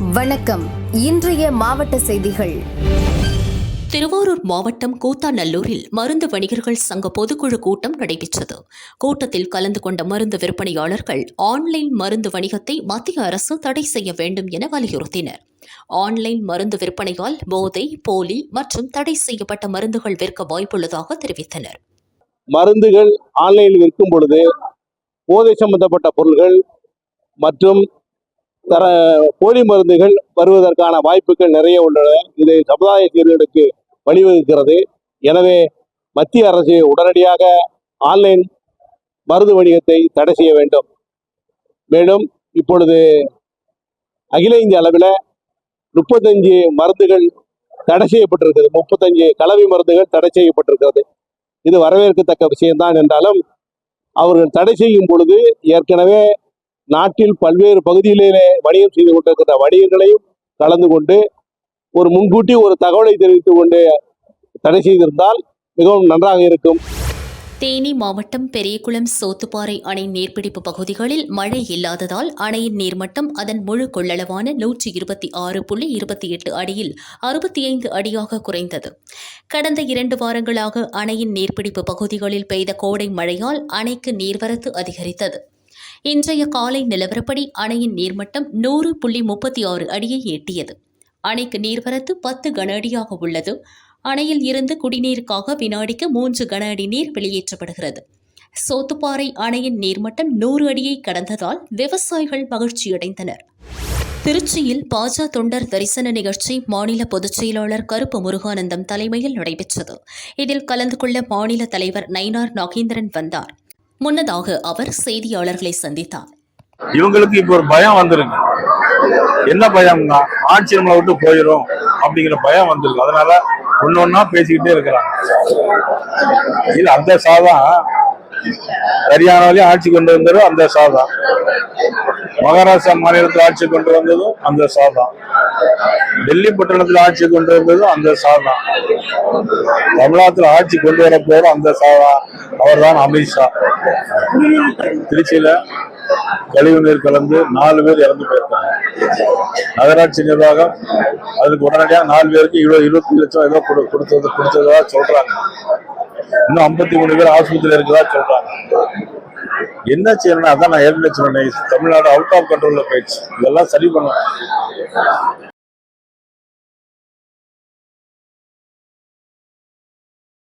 வணக்கம். இன்றைய மாவட்ட செய்திகள். திருவாரூர் மாவட்டம் கூத்தாநல்லூரில் மருந்து வணிகர்கள் சங்க பொதுக்குழு கூட்டம் நடைபெற்றது. கூட்டத்தில் கலந்து கொண்ட மருந்து விற்பனையாளர்கள் ஆன்லைன் மருந்து வணிகத்தை மத்திய அரசு தடை செய்ய வேண்டும் என வலியுறுத்தினர். ஆன்லைன் மருந்து விற்பனையால் போதை போலி மற்றும் தடை செய்யப்பட்ட மருந்துகள் விற்க வாய்ப்புள்ளதாக தெரிவித்தனர். மருந்துகள் ஆன்லைனில் விற்கும் பொழுது போதை சம்பந்தப்பட்ட பொருள்கள் மற்றும் தர போலி மருந்துகள் வருவதற்கான வாய்ப்புகள் நிறைய உள்ளன. இது சமுதாய சீர்களுக்கு வழிவகுக்கிறது. எனவே மத்திய அரசு உடனடியாக ஆன்லைன் மருந்து வணிகத்தை தடை செய்ய வேண்டும். மேலும் இப்பொழுது அகில இந்திய அளவில் முப்பத்தஞ்சு மருந்துகள் தடை செய்யப்பட்டிருக்கிறது. முப்பத்தஞ்சு கலவை மருந்துகள் தடை செய்யப்பட்டிருக்கிறது. இது வரவேற்கத்தக்க விஷயம்தான் என்றாலும் அவர்கள் தடை செய்யும் பொழுது ஏற்கனவே நாட்டில் பல்வேறு பகுதிகளிலே வணிகம் செய்து கொண்டிருக்கிற வணிகர்களையும் கலந்து கொண்டு ஒரு முன்கூட்டி ஒரு தகவலை தெரிவித்துக் கொண்டு தடை செய்திருந்தால் மிகவும் நன்றாக இருக்கும். தேனி மாவட்டம் பெரியகுளம் சோத்துப்பாறை அணை நீர்பிடிப்பு பகுதிகளில் மழை இல்லாததால் அணையின் நீர்மட்டம் அதன் முழு கொள்ளளவான நூற்றி இருபத்தி ஆறு புள்ளி இருபத்தி எட்டு அடியில் அறுபத்தி ஐந்து அடியாக குறைந்தது. கடந்த இரண்டு வாரங்களாக அணையின் நீர்பிடிப்பு பகுதிகளில் பெய்த கோடை மழையால் அணைக்கு நீர்வரத்து அதிகரித்தது. இன்றைய காலை நிலவரப்படி அணையின் நீர்மட்டம் நூறு புள்ளி முப்பத்தி ஆறு அடியை எட்டியது. அணைக்கு நீர்வரத்து பத்து கன அடியாக உள்ளது. அணையில் இருந்து குடிநீருக்காக வினாடிக்கு மூன்று கன அடி நீர் வெளியேற்றப்படுகிறது. சோத்துப்பாறை அணையின் நீர்மட்டம் நூறு அடியை கடந்ததால் விவசாயிகள் மகிழ்ச்சியடைந்தனர். திருச்சியில் பாஜ தொண்டர் தரிசன நிகழ்ச்சி மாநில பொதுச் செயலாளர் கருப்பு முருகானந்தம் தலைமையில் நடைபெற்றது. இதில் கலந்து கொள்ள மாநில தலைவர் நயினார் நாகேந்திரன் வந்தார். முன்னதாக அவர் செய்தியாளர்களை சந்தித்தார். இவங்களுக்கு இப்போ ஒரு பயம் வந்திருக்கு என்ன பயம்னா ஆட்சி நம்மளை விட்டு போயிடும் அப்படிங்கிற பயம் வந்திருக்கு அதனால ஒன்னொன்னா பேசிக்கிட்டே இருக்கிறாங்க. இது அந்த சாதம் ஹரியானாவிலேயும் ஆட்சி கொண்டு வந்துரும் அந்த சாதம் மகாராஷ்டிரா மாநிலத்தில் ஆட்சி கொண்டு வந்ததும் அந்த சாதம் டெல்லி பட்டணத்தில் ஆட்சி கொண்டு வந்ததும் அந்த சாதம் தமிழ்நாட்டில் ஆட்சி கொண்டு வர போதும் அந்த சாதம் அவர்தான் அமித்ஷா திருச்சியில கழிவு நீர் கலந்து நாலு பேர் இறந்து போயிருக்காங்க. நகராட்சி நிர்வாகம் அதுக்கு உடனடியாக நாலு பேருக்கு இருபது இருபத்தி லட்சம் ஏதோ கொடு- கொடுத்தது கொடுத்ததா சொல்றாங்க. இன்னும் ஐம்பத்தி மூணு பேர் ஆஸ்பத்திரியில் இருக்கிறதா சொல்றாங்க. என்ன செய்யணும்னா அதான் நான் ஏற்கனவே சொன்னேன். தமிழ்நாடு அவுட் ஆஃப் கண்ட்ரோல்ல போயிடுச்சு. இதெல்லாம் சரி பண்ணணும்